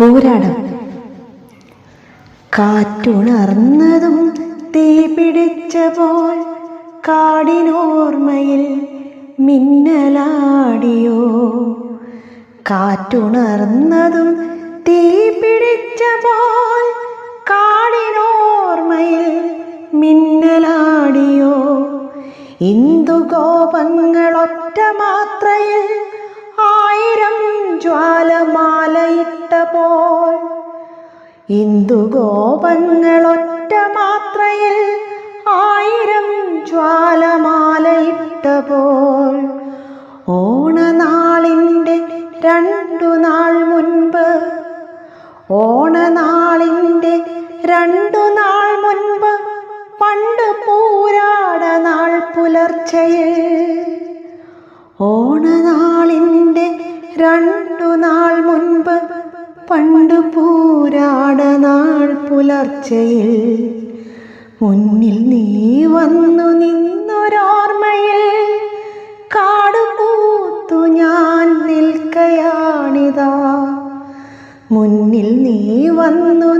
പോരാടം. കാറ്റുണർന്നതും തീ പിടിച്ച പോൽ കാടിനോർമ്മയിൽ മിന്നലാടിയോ. കാറ്റുണർന്നതും തീ പിടിച്ച പോൽ കാടിനോർമ്മയിൽ മിന്നലാടിയോ. ഇന്ദുഗോപങ്ങളൊറ്റ മാത്രയിൽ ആയിരം പോൽ ഇന്ദുഗോപങ്ങളൊറ്റ മാത്രയിൽ ആയിരം ജ്വാലമാലയിട്ടപ്പോൾ ഓണനാളിന്റെ രണ്ടു നാൾ മുൻപ് ഓണനാളിന്റെ രണ്ടു നാൾ മുൻപ് പണ്ട് പൂരാട നാൾ പുലർച്ചയിൽ ഓണനാളിന്റെ രണ്ടു നാൾ പണ്ട് പൂരാടനാൾ പുലർച്ചയിൽ മുന്നിൽ നീ വന്നു നിന്നൊരോർമ്മയിൽ കാടുപൂത്തു ഞാൻ നിൽക്കയാണിതാ. മുന്നിൽ നീ വന്നു